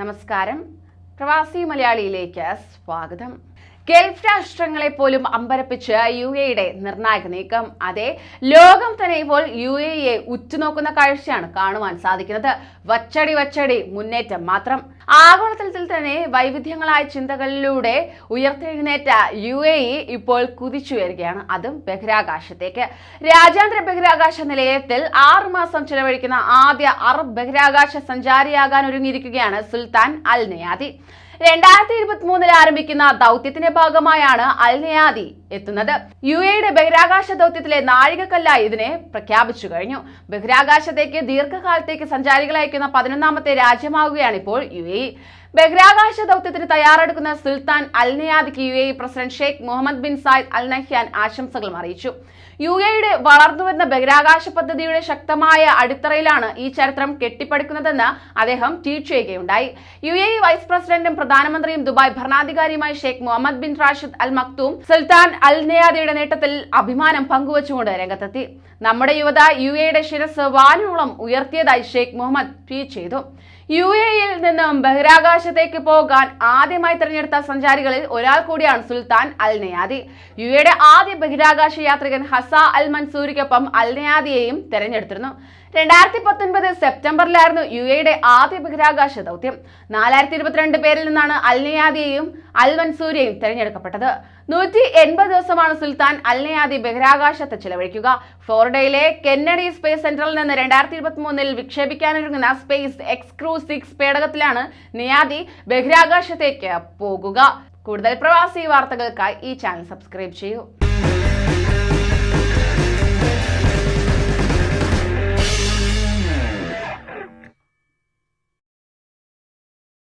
നമസ്കാരം. പ്രവാസി മലയാളിയിലേക്ക് സ്വാഗതം. ഗൾഫ് രാഷ്ട്രങ്ങളെ പോലും അമ്പരപ്പിച്ച് യു എയുടെ നിർണായക നീക്കം. അതെ ലോകം തന്നെ ഇപ്പോൾ യു എയെ ഉറ്റുനോക്കുന്ന കാഴ്ചയാണ് കാണുവാൻ സാധിക്കുന്നത്. വച്ചടി വച്ചടി മുന്നേറ്റം മാത്രം. ആഗോളതലത്തിൽ തന്നെ വൈവിധ്യങ്ങളായ ചിന്തകളിലൂടെ ഉയർത്തെഴുന്നേറ്റ യു എ ഇ ഇപ്പോൾ കുതിച്ചുയരുകയാണ്. അതും ബഹിരാകാശത്തേക്ക്. രാജ്യാന്തര ബഹിരാകാശ നിലയത്തിൽ ആറു മാസം ചിലവഴിക്കുന്ന ആദ്യ അറബ് ബഹിരാകാശ സഞ്ചാരിയാകാൻ ഒരുങ്ങിയിരിക്കുകയാണ് സുൽത്താൻ അൽ നയാദി രണ്ടായിരത്തി ഇരുപത്തി മൂന്നിൽ ആരംഭിക്കുന്ന ദൗത്യത്തിന്റെ ഭാഗമായാണ് അൽ നയാദി എത്തുന്നത്. യു എയുടെ ബഹിരാകാശ ദൗത്യത്തിലെ നാഴികക്കല്ലായി ഇതിനെ പ്രഖ്യാപിച്ചു കഴിഞ്ഞു. ബഹിരാകാശത്തേക്ക് ദീർഘകാലത്തേക്ക് സഞ്ചാരികളയക്കുന്ന പതിനൊന്നാമത്തെ രാജ്യമാകുകയാണ് ഇപ്പോൾ യു ബഹിരാകാശ ദൗത്യത്തിന് തയ്യാറെടുക്കുന്ന Sultan Al നയാദിക്ക് U A president Sheikh Mohammed bin Zayed Al Nahyan ആശംസകളും അറിയിച്ചു. യു എയുടെ വളർന്നുവരുന്ന ബഹിരാകാശ പദ്ധതിയുടെ ശക്തമായ അടിത്തറയിലാണ് ഈ ചരിത്രം കെട്ടിപ്പടുക്കുന്നതെന്ന് അദ്ദേഹം ട്വീറ്റ് ചെയ്യുകയുണ്ടായി. യു എ വൈസ് പ്രസിഡന്റും പ്രധാനമന്ത്രിയും Dubai ഭരണാധികാരിയുമായ Sheikh Mohammed bin Rashid Al Maktoum Sultan Al നയാദിയുടെ നേട്ടത്തിൽ അഭിമാനം പങ്കുവച്ചുകൊണ്ട് രംഗത്തെത്തി. നമ്മുടെ യുവത യു എയുടെ ശിരസ് വാനോളം ഉയർത്തിയതായി ഷെയ്ഖ് മുഹമ്മദ് ട്വീറ്റ് ചെയ്തു. യു എയിൽ നിന്നും ബഹിരാകാശത്തേക്ക് പോകാൻ ആദ്യമായി തിരഞ്ഞെടുത്ത സഞ്ചാരികളിൽ ഒരാൾ കൂടിയാണ് സുൽത്താൻ അൽ നയാദി യു എയുടെ ആദ്യ ബഹിരാകാശ യാത്രികൻ ഹസ അൽ മൻസൂരിക്കൊപ്പം അൽ നയാദിയെയും തെരഞ്ഞെടുത്തിരുന്നു. രണ്ടായിരത്തി പത്തൊൻപത് സെപ്റ്റംബറിലായിരുന്നു യു എയുടെ ആദ്യ ബഹിരാകാശ ദൗത്യം. നാലായിരത്തി ഇരുപത്തിരണ്ട് പേരിൽ നിന്നാണ് അൽനയാദിയെയും അൽ തെരഞ്ഞെടുക്കപ്പെട്ടത്. നൂറ്റി എൺപത് ദിവസമാണ് സുൽത്താൻ അൽനയാദി ബഹിരാകാശത്ത് ചിലവഴിക്കുക. ഫ്ലോറിഡയിലെ കെന്നഡി സ്പേസ് സെന്ററിൽ നിന്ന് രണ്ടായിരത്തി ഇരുപത്തി മൂന്നിൽ വിക്ഷേപിക്കാനൊരുങ്ങുന്ന സ്പേസ് എക്സ്ക്രൂ സിക്സ് പേടകത്തിലാണ് നിയാദി ബഹിരാകാശത്തേക്ക് പോകുക. കൂടുതൽ പ്രവാസി വാർത്തകൾക്കായി ഈ ചാനൽ സബ്സ്ക്രൈബ് ചെയ്യൂ.